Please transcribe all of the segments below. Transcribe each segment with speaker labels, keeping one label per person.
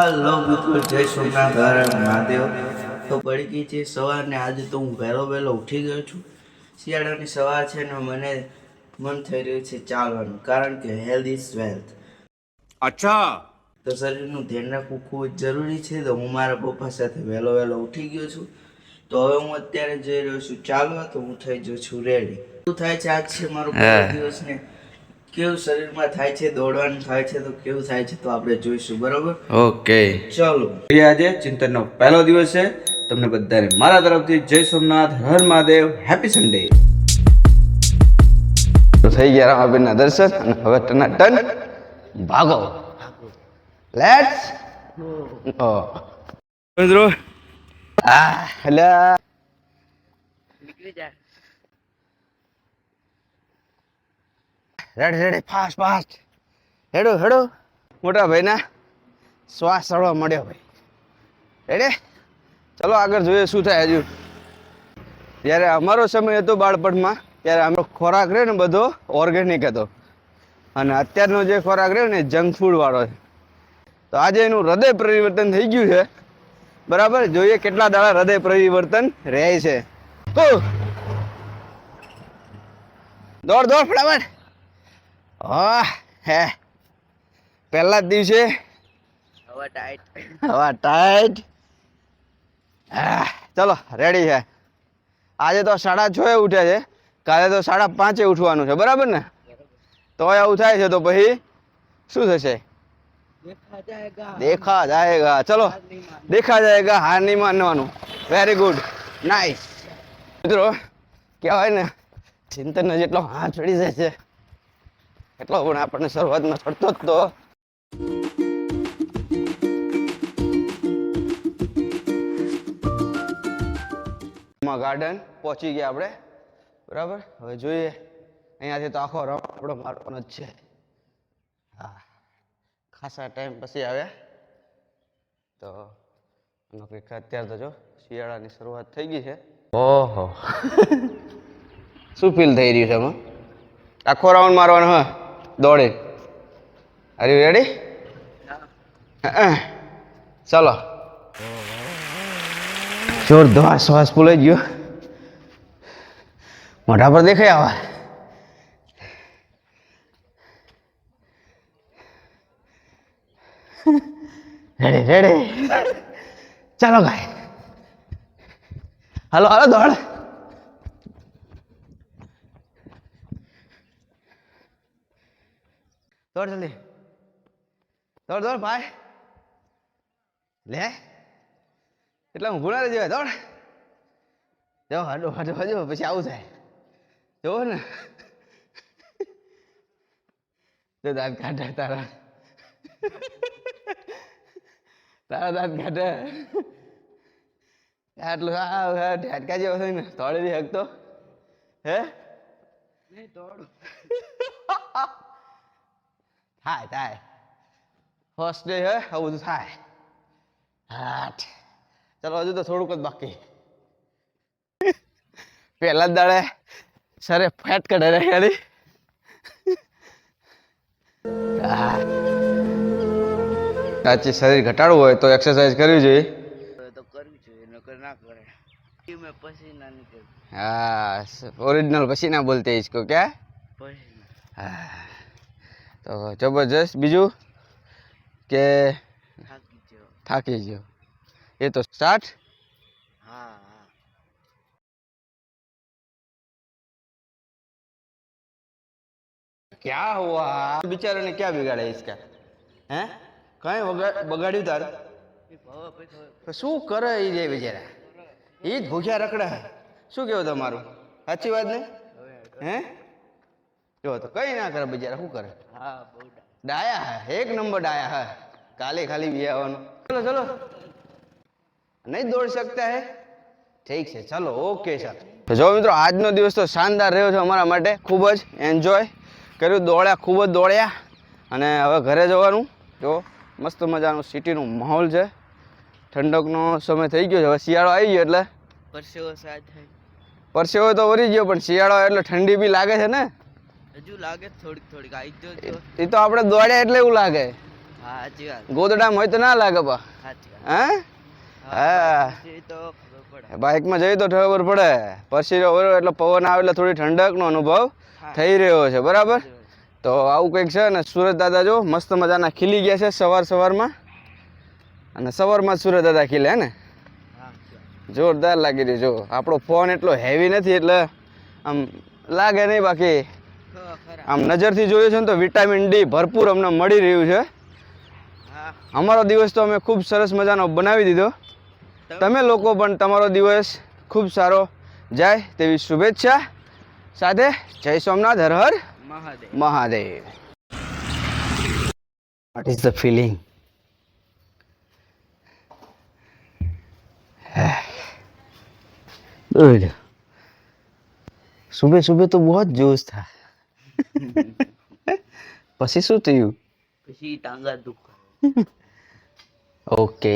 Speaker 1: Hello મિત્રો જય સોમનાથ મહાદેવ. તો પડી ગઈ છે સવારને આજે તો હું વહેલો વહેલો ઉઠી ગયો છું. શિયાળાની સવાર છે ને મને મન થઈ રહ્યું છે ચાલવાનું કારણ કે હેલ્થ ઇઝ વેલ્થ
Speaker 2: અચ્છા.
Speaker 1: તો શરીરનું ધ્યાન રાખવું ખૂબ જ જરૂરી છે. તો હું મારા પપ્પા સાથે વહેલો વહેલો ઉઠી ગયો છું. તો હવે હું અત્યારે જઈ રહ્યો છું. ચાલવા તો હું થઈ જઉં છું રેડી શું થાય છે? આજ છે મારો દિવસ ને કેવું શરીરમાં થાય છે દોડવાનું થાય છે તો કેવું થાય છે તો આપણે જોઈશું બરોબર?
Speaker 3: ઓકે.
Speaker 1: ચલો.
Speaker 3: આજે ચિંતનનો પહેલો દિવસ છે. તમને બધાને મારા તરફથી જય સોમનાથ હર મહાદેવ હેપી સન્ડે. તો થઈ ગયા રામાબેનના દર્શન અને હવે ટના ટન ભાગો લેટ્સ મિત્રો. આ હલા. Ready ready, fast fast. હેડો હેડો. મોટા ભાઈના શ્વાસ ચડવા મળ્યો ભાઈ. રેડે? ચલો આગળ જોઈએ શું થાય હજુ. જ્યારે અમારો સમય હતો બાળપણમાં, ત્યારે અમારો ખોરાક રહ્યો ને બધો ઓર્ગેનિક હતો. અને અત્યારનો જે ખોરાક રહ્યો ને જંક ફૂડવાળો છે. તો આજે એનું હૃદય પરિવર્તન થઈ ગયું છે. બરાબર? જોઈએ કેટલા દાડા હૃદય પરિવર્તન રહે છે. દોડ દોડ, ફટાફટ. હા હે. પહેલા જ દિવસે
Speaker 1: હવે ટાઈટ
Speaker 3: હવા ટાઈટ ચલો રેડી છે. આજે તો સાડા છ એ ઉઠ્યા છે. કાલે તો સાડા પાંચે ઉઠવાનું છે બરાબર ને? તો એવું થાય છે તો પછી શું થશે? દેખા જાયગા. ચલો દેખા જાયગા હાર નહીં માનવાનું. વેરી ગુડ નાઇસ મિત્રો કહેવાય ને ચિંતન જેટલો હાથ ચડી જાય છે એટલો પણ આપણને શરૂઆતમાં ચડતો જ તો. ગાર્ડન પહોંચી ગયા આપણે. બરાબર? હવે જોઈએ. અહીંયાથી તો આખો રાઉન્ડ આપણો મારવાનો જ છે. હા. ખાસા ટાઈમ પછી આવ્યા તો કંઈક અત્યારે તો જો શિયાળાની શરૂઆત થઈ ગઈ છે. ઓહો. શું ફીલ થઈ રહ્યું છે એમાં? આખો રાઉન્ડ મારવાનો હા. દોડે. અરે રેડી ચાલો. દવા શ્વાસ ફૂલાઈ ગયો. મોઢા પર દેખાય આવા. રેડે રેડે ચાલો ગાય. હાલો હાલો દોડ. દોડ જલ્દી. દોડ દોડ, ભાઈ. લે. એટલે હું ગુણા રહેજો, દોડ. જો, હાડો હાડો હાડો, પછી આવું થાય. જોવો ને. જો દાંત કાઢે તારા. તારા દાંત કાઢે. આટલું આ ઢાટકા જેવો થાય ને તોડી દે હકતો હે થાય થાય. ફર્સ્ટ ડે હે આવું થાય. હાઠ ચાલો હજુ તો થોડુંક જ બાકી. પહેલા જ દાડે સરે ફેટ કઢે રે ખાલી શરીર ઘટાડવું હોય તો એક્સરસાઇઝ કરવી જોઈએ.
Speaker 1: તો કરવી જોઈએ નકર ના કરે. પસીના નીકળે.
Speaker 3: હા ઓરિજિનલ પસીના બોલતે ઇસકો ક્યા?
Speaker 1: પસીના.
Speaker 3: હા. તો જબરજસ્ત. બીજું? કે
Speaker 1: થાકી ગયો.
Speaker 3: એ તો સ્ટાર્ટ
Speaker 1: હા
Speaker 3: ક્યાં હુઆ બિચારાને ક્યાં બિગાડે ઇસકા હે? કઈ બગાડ્યું તાર? શું કરે એ જે બિચારા? એ જ ભૂખ્યા રખડા. શું કેવું તમારું? સાચી વાત ને? હે? જો તો કઈ ના કરે બિચારા શું કરે?
Speaker 1: હા
Speaker 3: ડાયા. હે એક નંબર ડાયા હે. કાલે ખાલી બી આવવાનું. ચલો ચલો. નહીં દોડ શકતા હે? ઠીક છે ચલો ઓકે સર તો જો મિત્રો આજનો દિવસ તો શાનદાર રહ્યો છે અમારા માટે. ખૂબ જ એન્જોય કર્યું દોડ્યા ખૂબ જ દોડ્યા. અને હવે ઘરે જવાનું. જો મસ્ત મજાનું સિટીનું માહોલ છે. ઠંડકનો સમય થઈ ગયો છે. હવે શિયાળો આવી ગયો એટલે.
Speaker 1: પરસેવો
Speaker 3: પરસેવો તો વરી ગયો પણ શિયાળો એટલે ઠંડી બી લાગે છે ને.
Speaker 1: હજુ લાગે થોડીક થોડીક. આવી જો.
Speaker 3: એ તો આપણે દોડ્યા એટલે એવું લાગે.
Speaker 1: સાચી વાત.
Speaker 3: ગોદડામાં હોય તો ના લાગે બા
Speaker 1: સાચી વાત.
Speaker 3: હા? બાઇકમાં જઈએ તો ખબર પડે. વળો એટલે પવન આવે એટલે થોડી ઠંડકનો અનુભવ થઈ રહ્યો છે બરાબર? તો આવું કંઈક છે ને સુરત દાદા જો મસ્ત મજાના ખીલી ગયા છે સવાર સવારમાં. અને સવારમાં સુરત દાદા ખીલે ને? જોરદાર લાગી રહ્યું જો. આપણો ફોન એટલો હેવી નથી એટલે આમ લાગે નહીં બાકી. આમ નજરથી જોઈએ છે ને તો વિટામિન ડી ભરપૂર અમને મળી રહ્યું છે
Speaker 1: હા
Speaker 3: અમારો દિવસ તો અમે ખૂબ સરસ મજાનો બનાવી દીધો તમે લોકો પણ તમારો દિવસ ખૂબ સારો જાય તેવી શુભેચ્છા સાથે જય સોમનાથ હર હર
Speaker 1: Mahadev
Speaker 3: Mahadev what is the feeling good सुबह सुबह तो बहुत जोश था પછી શું થયું?
Speaker 1: પછી ટાંગા દુખ.
Speaker 3: ઓકે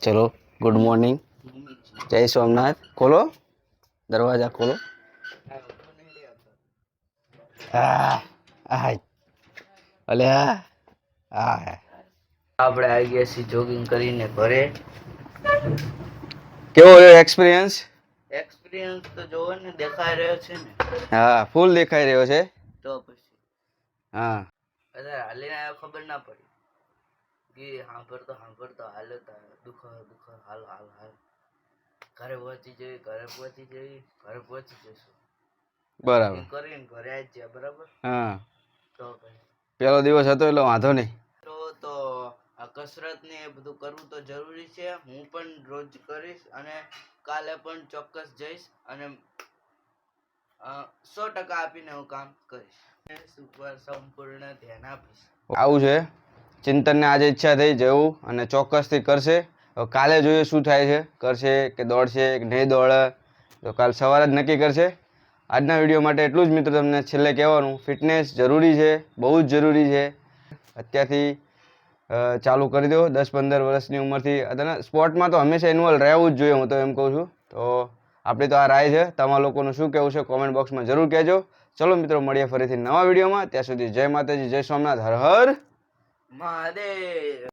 Speaker 3: ચલો ગુડ મોર્નિંગ જય સોમનાથ. ખોલો દરવાજા ખોલો. અલે
Speaker 1: આપણે આવી ગયા છીએ જોગિંગ કરીને ઘરે.
Speaker 3: કેવો રહ્યો એક્સપિરિયન્સ
Speaker 1: એક્સપિરિયન્સ તો જોવો ને દેખાઈ રહ્યો છે ને.
Speaker 3: હા ફૂલ દેખાઈ રહ્યો છે.
Speaker 1: તો પછી.
Speaker 3: હા.
Speaker 1: અરે હાલીને આવ્યો ખબર ના પડી. કે સાંભળતો સાંભળતો હાલ દુખો દુખો હાલ હાલ હાલ. ઘરે પહોંચી જઈ ઘરે પહોંચી જઈ ઘરે પહોંચી જઈશું.
Speaker 3: બરાબર.
Speaker 1: કરીને ઘરે આવી ગયા બરાબર?
Speaker 3: હા.
Speaker 1: તો
Speaker 3: પેલો દિવસ હતો એટલે વાંધો નહીં.
Speaker 1: તો તો આ કસરત ને એ બધું કરવું તો જરૂરી છે. હું પણ રોજ કરીશ અને કાલે પણ ચોક્કસ જઈશ અને સો ટકા આપીને હું કામ કરીશ. ઉપર સંપૂર્ણ ધ્યાન આપીશ.
Speaker 3: આવું છે. ચિંતનને આજે ઈચ્છા થઈ જવું અને ચોક્કસથી કરશે. કાલે જોઈએ શું થાય છે. કરશે કે દોડશે કે નહીં દોડે. તો કાલ સવારે જ નક્કી કરશે. આજના વીડિયો માટે એટલું જ મિત્રો તમને છેલ્લે કહેવાનું, ફિટનેસ જરૂરી છે, બહુ જ જરૂરી છે. અત્યારથી ચાલુ કરી દો. દસ પંદર વર્ષની ઉંમરથી. અને સ્પોર્ટમાં તો હંમેશા ઇન્વોલ્વ રહેવું જ જોઈએ, હું તો એમ કહું છું. તો આપણી તો આ રાય છે. તમારા લોકોનું શું કહેવું છે કોમેન્ટ બોક્સમાં જરૂર કહેજો. ચલો મિત્રો, મળીએ ફરીથી નવા વિડીયોમાં. ત્યાં સુધી જય માતાજી, જય સોમનાથ, હર હર.
Speaker 1: મહાદેવ.